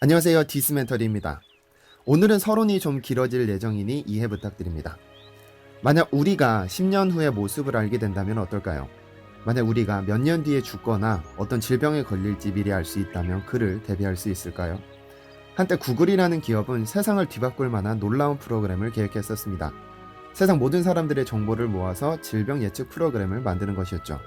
안녕하세요. 디스멘터리입니다. 오늘은 서론이 좀 길어질 예정이니 이해 부탁드립니다. 만약 우리가 10년 후의 모습을 알게 된다면 어떨까요? 만약 우리가 몇 년 뒤에 죽거나 어떤 질병에 걸릴지 미리 알 수 있다면 그를 대비할 수 있을까요? 한때 구글이라는 기업은 세상을 뒤바꿀 만한 놀라운 프로그램을 계획했었습니다. 세상 모든 사람들의 정보를 모아서 질병 예측 프로그램을 만드는 것이었죠.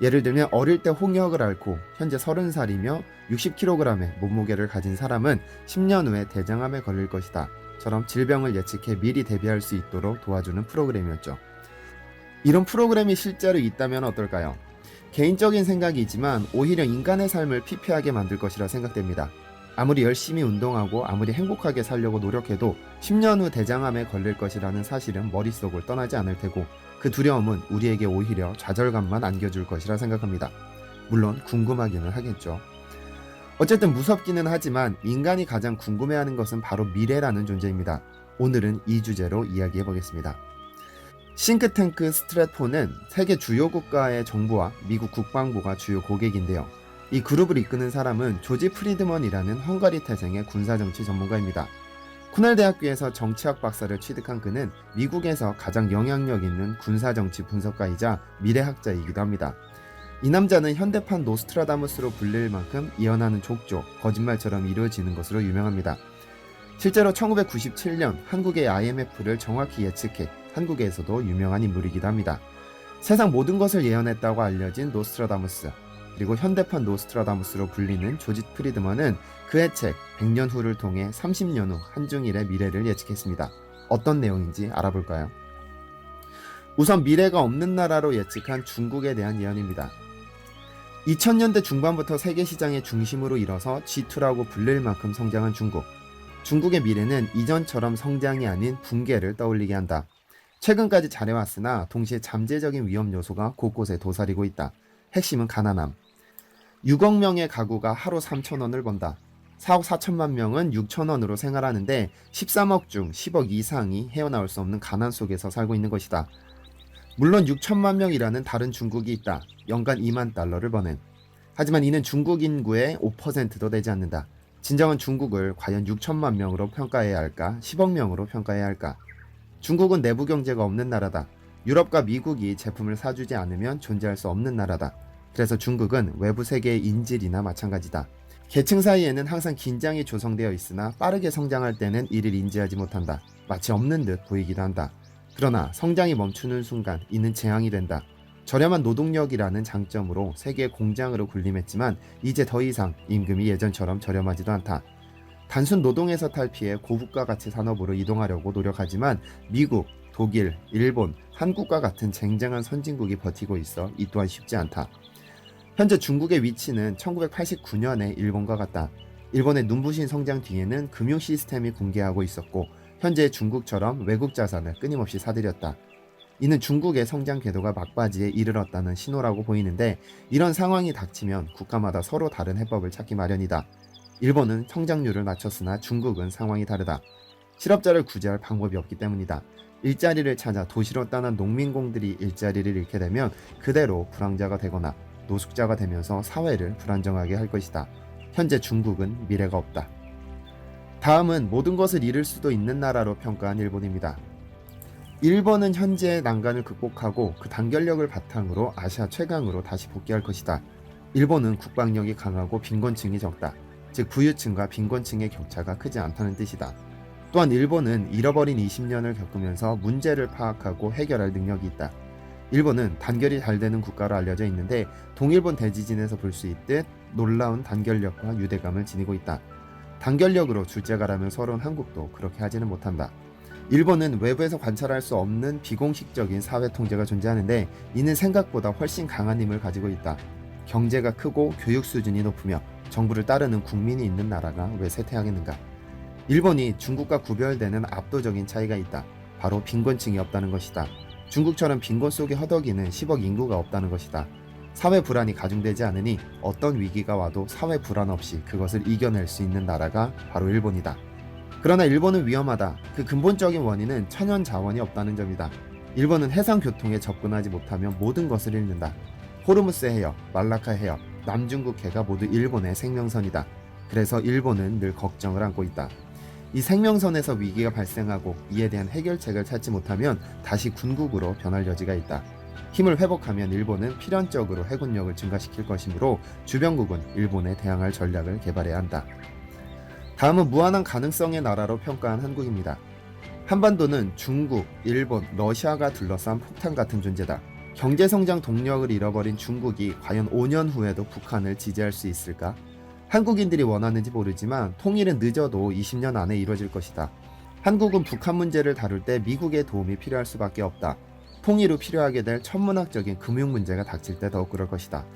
예를 들면 어릴 때 홍역을 앓고 현재 30살이며 60kg의 몸무게를 가진 사람은 10년 후에 대장암에 걸릴 것이다. 처럼 질병을 예측해 미리 대비할 수 있도록 도와주는 프로그램이었죠. 이런 프로그램이 실제로 있다면 어떨까요? 개인적인 생각이지만 오히려 인간의 삶을 피폐하게 만들 것이라 생각됩니다. 아무리 열심히 운동하고 아무리 행복하게 살려고 노력해도 10년 후 대장암에 걸릴 것이라는 사실은 머릿속을 떠나지 않을 테고 그 두려움은 우리에게 오히려 좌절감만 안겨줄 것이라 생각합니다. 물론 궁금하기는 하겠죠. 어쨌든 무섭기는 하지만 인간이 가장 궁금해하는 것은 바로 미래라는 존재입니다. 오늘은 이 주제로 이야기해 보겠습니다. 싱크탱크 스트래포는 세계 주요 국가의 정부와 미국 국방부가 주요 고객인데요. 이 그룹을 이끄는 사람은 조지 프리드먼이라는 헝가리 태생의 군사정치 전문가입니다. 코넬 대학교에서 정치학 박사를 취득한 그는 미국에서 가장 영향력 있는 군사정치 분석가이자 미래학자이기도 합니다. 이 남자는 현대판 노스트라다무스로 불릴 만큼 예언하는 족조, 거짓말처럼 이루어지는 것으로 유명합니다. 실제로 1997년 한국의 IMF를 정확히 예측해 한국에서도 유명한 인물이기도 합니다. 세상 모든 것을 예언했다고 알려진 노스트라다무스, 그리고 현대판 노스트라다무스로 불리는 조지 프리드먼은 그의 책 100년 후를 통해 30년 후 한중일의 미래를 예측했습니다. 어떤 내용인지 알아볼까요? 우선 미래가 없는 나라로 예측한 중국에 대한 예언입니다. 2000년대 중반부터 세계 시장의 중심으로 일어서 G2라고 불릴 만큼 성장한 중국. 중국의 미래는 이전처럼 성장이 아닌 붕괴를 떠올리게 한다. 최근까지 잘해왔으나 동시에 잠재적인 위험 요소가 곳곳에 도사리고 있다. 핵심은 가난함. 6억 명의 가구가 하루 3천 원을 번다. 4억 4천만 명은 6천 원으로 생활하는데 13억 중 10억 이상이 헤어나올 수 없는 가난 속에서 살고 있는 것이다. 물론 6천만 명이라는 다른 중국이 있다. 연간 2만 달러를 버는. 하지만 이는 중국 인구의 5%도 되지 않는다. 진정한 중국을 과연 6천만 명으로 평가해야 할까? 10억 명으로 평가해야 할까? 중국은 내부 경제가 없는 나라다. 유럽과 미국이 제품을 사주지 않으면 존재할 수 없는 나라다. 그래서 중국은 외부 세계의 인질이나 마찬가지다. 계층 사이에는 항상 긴장이 조성되어 있으나 빠르게 성장할 때는 이를 인지하지 못한다. 마치 없는 듯 보이기도 한다. 그러나 성장이 멈추는 순간 이는 재앙이 된다. 저렴한 노동력이라는 장점으로 세계 공장으로 군림했지만 이제 더 이상 임금이 예전처럼 저렴하지도 않다. 단순 노동에서 탈피해 고국가 가치 산업으로 이동하려고 노력하지만 미국, 독일, 일본, 한국과 같은 쟁쟁한 선진국이 버티고 있어 이 또한 쉽지 않다. 현재 중국의 위치는 1989년의 일본과 같다. 일본의 눈부신 성장 뒤에는 금융 시스템이 붕괴하고 있었고 현재 중국처럼 외국 자산을 끊임없이 사들였다. 이는 중국의 성장 궤도가 막바지에 이르렀다는 신호라고 보이는데 이런 상황이 닥치면 국가마다 서로 다른 해법을 찾기 마련이다. 일본은 성장률을 낮췄으나 중국은 상황이 다르다. 실업자를 구제할 방법이 없기 때문이다. 일자리를 찾아 도시로 떠난 농민공들이 일자리를 잃게 되면 그대로 불황자가 되거나 노숙자가 되면서 사회를 불안정하게 할 것이다. 현재 중국은 미래가 없다. 다음은 모든 것을 잃을 수도 있는 나라로 평가한 일본입니다. 일본은 현재의 난간을 극복하고 그 단결력을 바탕으로 아시아 최강으로 다시 복귀할 것이다. 일본은 국방력이 강하고 빈곤층이 적다. 즉 부유층과 빈곤층의 격차가 크지 않다는 뜻이다. 또한 일본은 잃어버린 20년을 겪으면서 문제를 파악하고 해결할 능력이 있다. 일본은 단결이 잘 되는 국가로 알려져 있는데 동일본 대지진에서 볼 수 있듯 놀라운 단결력과 유대감을 지니고 있다. 단결력으로 줄제가라면 서러운 한국도 그렇게 하지는 못한다. 일본은 외부에서 관찰할 수 없는 비공식적인 사회 통제가 존재하는데 이는 생각보다 훨씬 강한 힘을 가지고 있다. 경제가 크고 교육 수준이 높으며 정부를 따르는 국민이 있는 나라가 왜 쇠퇴하겠는가? 일본이 중국과 구별되는 압도적인 차이가 있다. 바로 빈곤층이 없다는 것이다. 중국처럼 빈곤 속에 허덕이는 10억 인구가 없다는 것이다. 사회 불안이 가중되지 않으니 어떤 위기가 와도 사회 불안 없이 그것을 이겨낼 수 있는 나라가 바로 일본이다. 그러나 일본은 위험하다. 그 근본적인 원인은 천연 자원이 없다는 점이다. 일본은 해상 교통에 접근하지 못하면 모든 것을 잃는다. 호르무스 해협, 말라카 해협, 남중국 해가 모두 일본의 생명선이다. 그래서 일본은 늘 걱정을 안고 있다. 이 생명선에서 위기가 발생하고 이에 대한 해결책을 찾지 못하면 다시 군국으로 변할 여지가 있다. 힘을 회복하면 일본은 필연적으로 해군력을 증가시킬 것이므로 주변국은 일본에 대항할 전략을 개발해야 한다. 다음은 무한한 가능성의 나라로 평가한 한국입니다. 한반도는 중국, 일본, 러시아가 둘러싼 폭탄 같은 존재다. 경제성장 동력을 잃어버린 중국이 과연 5년 후에도 북한을 지지할 수 있을까? 한국인들이 원하는지 모르지만 통일은 늦어도 20년 안에 이루어질 것이다. 한국은 북한 문제를 다룰 때 미국의 도움이 필요할 수밖에 없다. 통일 후 필요하게 될 천문학적인 금융 문제가 닥칠 때 더욱 그럴 것이다.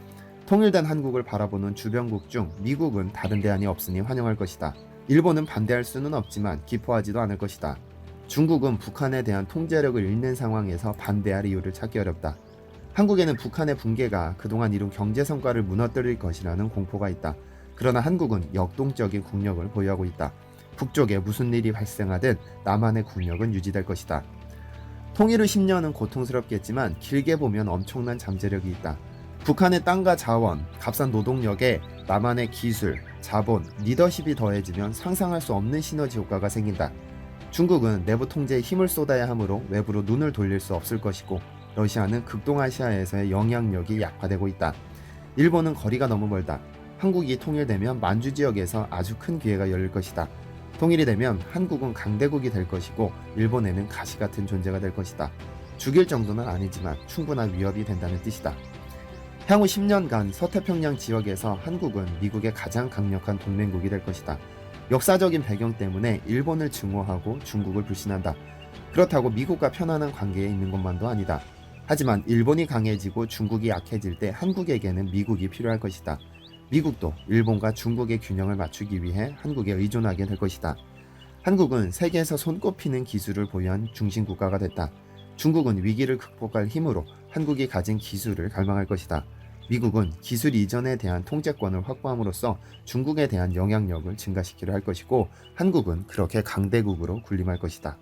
통일된 한국을 바라보는 주변국 중 미국은 다른 대안이 없으니 환영할 것이다. 일본은 반대할 수는 없지만 기뻐하지도 않을 것이다. 중국은 북한에 대한 통제력을 잃는 상황에서 반대할 이유를 찾기 어렵다. 한국에는 북한의 붕괴가 그동안 이룬 경제 성과를 무너뜨릴 것이라는 공포가 있다. 그러나 한국은 역동적인 국력을 보유하고 있다. 북쪽에 무슨 일이 발생하든 남한의 국력은 유지될 것이다. 통일 후 10년은 고통스럽겠지만 길게 보면 엄청난 잠재력이 있다. 북한의 땅과 자원, 값싼 노동력에 남한의 기술, 자본, 리더십이 더해지면 상상할 수 없는 시너지 효과가 생긴다. 중국은 내부 통제에 힘을 쏟아야 하므로 외부로 눈을 돌릴 수 없을 것이고 러시아는 극동아시아에서의 영향력이 약화되고 있다. 일본은 거리가 너무 멀다. 한국이 통일되면 만주 지역에서 아주 큰 기회가 열릴 것이다. 통일이 되면 한국은 강대국이 될 것이고 일본에는 가시 같은 존재가 될 것이다. 죽일 정도는 아니지만 충분한 위협이 된다는 뜻이다. 향후 10년간 서태평양 지역에서 한국은 미국의 가장 강력한 동맹국이 될 것이다. 역사적인 배경 때문에 일본을 증오하고 중국을 불신한다. 그렇다고 미국과 편안한 관계에 있는 것만도 아니다. 하지만 일본이 강해지고 중국이 약해질 때 한국에게는 미국이 필요할 것이다. 미국도 일본과 중국의 균형을 맞추기 위해 한국에 의존하게 될 것이다. 한국은 세계에서 손꼽히는 기술을 보유한 중심 국가가 됐다. 중국은 위기를 극복할 힘으로 한국이 가진 기술을 갈망할 것이다. 미국은 기술 이전에 대한 통제권을 확보함으로써 중국에 대한 영향력을 증가시키려 할 것이고 한국은 그렇게 강대국으로 군림할 것이다.